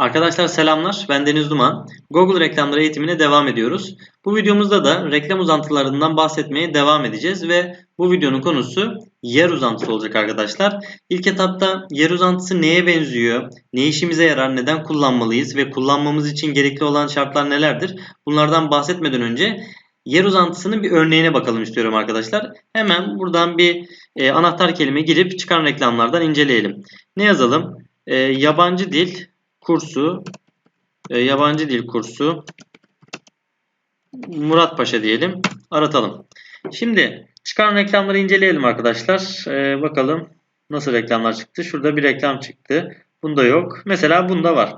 Arkadaşlar selamlar. Ben Deniz Duman. Google reklamları eğitimine devam ediyoruz. Bu videomuzda da reklam uzantılarından bahsetmeye devam edeceğiz ve bu videonun konusu yer uzantısı olacak arkadaşlar. İlk etapta yer uzantısı neye benziyor, ne işimize yarar, neden kullanmalıyız ve kullanmamız için gerekli olan şartlar nelerdir? Bunlardan bahsetmeden önce yer uzantısının bir örneğine bakalım istiyorum arkadaşlar. Hemen buradan bir e, anahtar kelime girip çıkan reklamlardan inceleyelim. Ne yazalım? E, yabancı dil kursu, e, yabancı dil kursu Murat Paşa diyelim. Aratalım. Şimdi çıkan reklamları inceleyelim arkadaşlar. E, bakalım nasıl reklamlar çıktı. Şurada bir reklam çıktı. Bunda yok. Mesela bunda var.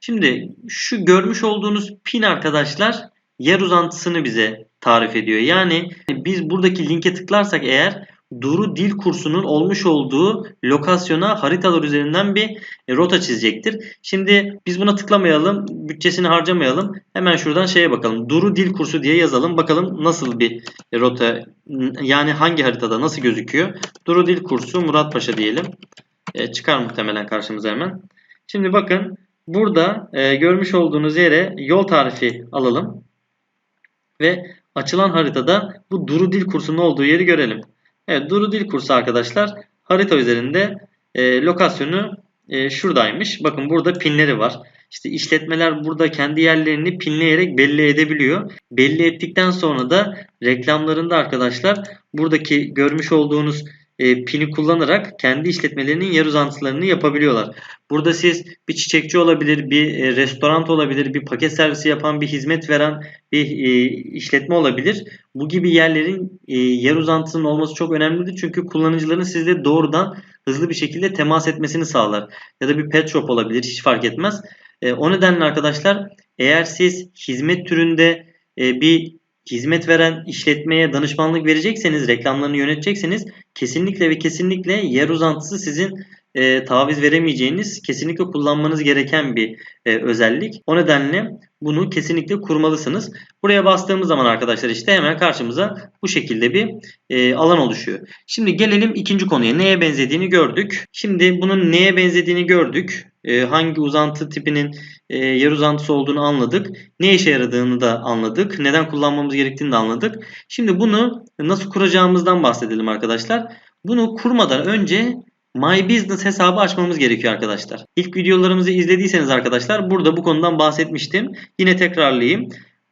Şimdi şu görmüş olduğunuz pin arkadaşlar yer uzantısını bize tarif ediyor. Yani biz buradaki linke tıklarsak eğer Duru Dil kursunun olmuş olduğu lokasyona haritalar üzerinden bir e, rota çizecektir. Şimdi biz buna tıklamayalım, bütçesini harcamayalım. Hemen şuradan şeye bakalım. Duru Dil kursu diye yazalım. Bakalım nasıl bir e, rota yani hangi haritada nasıl gözüküyor. Duru Dil kursu Muratpaşa diyelim. E, çıkar muhtemelen karşımıza hemen. Şimdi bakın burada e, görmüş olduğunuz yere yol tarifi alalım. Ve açılan haritada bu Duru Dil kursunun olduğu yeri görelim. Evet Duru Dil kursu arkadaşlar harita üzerinde e, lokasyonu e, şuradaymış. Bakın burada pinleri var. İşte işletmeler burada kendi yerlerini pinleyerek belli edebiliyor. Belli ettikten sonra da reklamlarında arkadaşlar buradaki görmüş olduğunuz e, pini kullanarak kendi işletmelerinin yer uzantılarını yapabiliyorlar. Burada siz bir çiçekçi olabilir, bir e, restoran olabilir, bir paket servisi yapan, bir hizmet veren bir e, işletme olabilir. Bu gibi yerlerin e, yer uzantısının olması çok önemlidir. Çünkü kullanıcıların sizle doğrudan hızlı bir şekilde temas etmesini sağlar. Ya da bir pet shop olabilir, hiç fark etmez. E, o nedenle arkadaşlar eğer siz hizmet türünde e, bir hizmet veren işletmeye danışmanlık verecekseniz, reklamlarını yönetecekseniz kesinlikle ve kesinlikle yer uzantısı sizin e, taviz veremeyeceğiniz, kesinlikle kullanmanız gereken bir e, özellik. O nedenle bunu kesinlikle kurmalısınız. Buraya bastığımız zaman arkadaşlar işte hemen karşımıza bu şekilde bir e, alan oluşuyor. Şimdi gelelim ikinci konuya. Neye benzediğini gördük. Şimdi bunun neye benzediğini gördük. E, hangi uzantı tipinin e, yer uzantısı olduğunu anladık. Ne işe yaradığını da anladık. Neden kullanmamız gerektiğini de anladık. Şimdi bunu nasıl kuracağımızdan bahsedelim arkadaşlar. Bunu kurmadan önce My Business hesabı açmamız gerekiyor arkadaşlar. İlk videolarımızı izlediyseniz arkadaşlar burada bu konudan bahsetmiştim. Yine tekrarlayayım.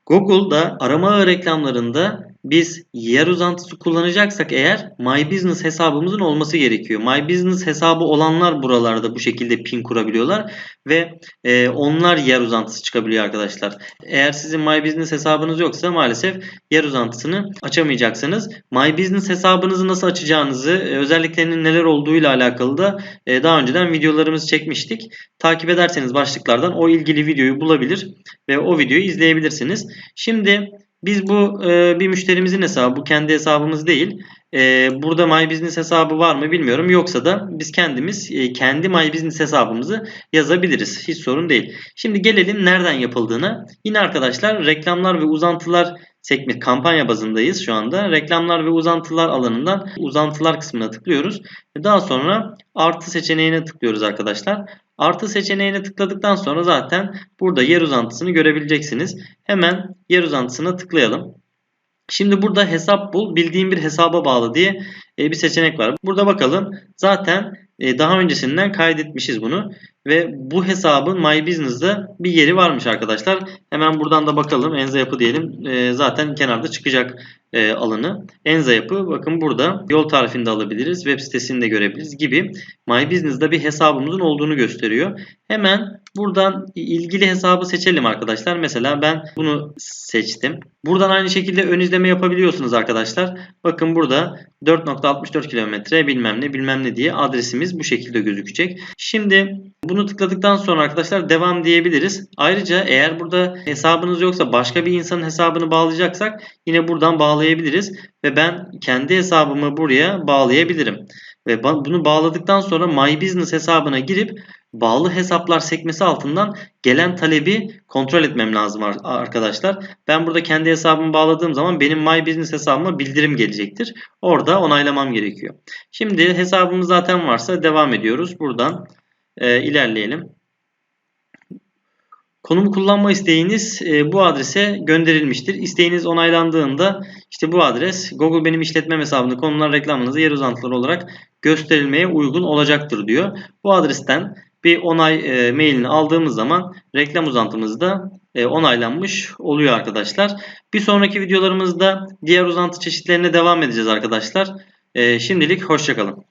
Google'da arama reklamlarında biz yer uzantısı kullanacaksak eğer My Business hesabımızın olması gerekiyor. My Business hesabı olanlar buralarda bu şekilde pin kurabiliyorlar ve e, onlar yer uzantısı çıkabiliyor arkadaşlar. Eğer sizin My Business hesabınız yoksa maalesef yer uzantısını açamayacaksınız. My Business hesabınızı nasıl açacağınızı, e, özelliklerinin neler olduğuyla alakalı da e, daha önceden videolarımızı çekmiştik. Takip ederseniz başlıklardan o ilgili videoyu bulabilir ve o videoyu izleyebilirsiniz. Şimdi biz bu e, bir müşterimizin hesabı, bu kendi hesabımız değil. E, burada My Business hesabı var mı bilmiyorum. Yoksa da biz kendimiz e, kendi My Business hesabımızı yazabiliriz. Hiç sorun değil. Şimdi gelelim nereden yapıldığına. Yine arkadaşlar reklamlar ve uzantılar sekme kampanya bazındayız şu anda. Reklamlar ve uzantılar alanından uzantılar kısmına tıklıyoruz. Daha sonra artı seçeneğine tıklıyoruz arkadaşlar. Artı seçeneğine tıkladıktan sonra zaten burada yer uzantısını görebileceksiniz. Hemen yer uzantısına tıklayalım. Şimdi burada hesap bul bildiğim bir hesaba bağlı diye e, bir seçenek var. Burada bakalım zaten e, daha öncesinden kaydetmişiz bunu. Ve bu hesabın My Business'da bir yeri varmış arkadaşlar. Hemen buradan da bakalım. Enza yapı diyelim. E, zaten kenarda çıkacak e, alanı. Enza yapı bakın burada yol tarifini de alabiliriz. Web sitesini de görebiliriz gibi. My Business'da bir hesabımızın olduğunu gösteriyor. Hemen buradan ilgili hesabı seçelim arkadaşlar. Mesela ben bunu seçtim. Buradan aynı şekilde ön izleme yapabiliyorsunuz arkadaşlar. Bakın burada 4.64 kilometre bilmem ne bilmem ne diye adresimiz bu şekilde gözükecek. Şimdi bunu tıkladıktan sonra arkadaşlar devam diyebiliriz. Ayrıca eğer burada hesabınız yoksa başka bir insanın hesabını bağlayacaksak yine buradan bağlayabiliriz. Ve ben kendi hesabımı buraya bağlayabilirim. Ve bunu bağladıktan sonra My Business hesabına girip bağlı hesaplar sekmesi altından gelen talebi kontrol etmem lazım arkadaşlar. Ben burada kendi hesabımı bağladığım zaman benim My Business hesabıma bildirim gelecektir. Orada onaylamam gerekiyor. Şimdi hesabımız zaten varsa devam ediyoruz. Buradan e, ilerleyelim. Konum kullanma isteğiniz e, bu adrese gönderilmiştir. İsteğiniz onaylandığında işte bu adres Google benim işletmem hesabında konulan reklamınızı yer uzantıları olarak gösterilmeye uygun olacaktır diyor. Bu adresten bir onay e, mailini aldığımız zaman reklam uzantımız da e, onaylanmış oluyor arkadaşlar. Bir sonraki videolarımızda diğer uzantı çeşitlerine devam edeceğiz arkadaşlar. E, şimdilik hoşçakalın.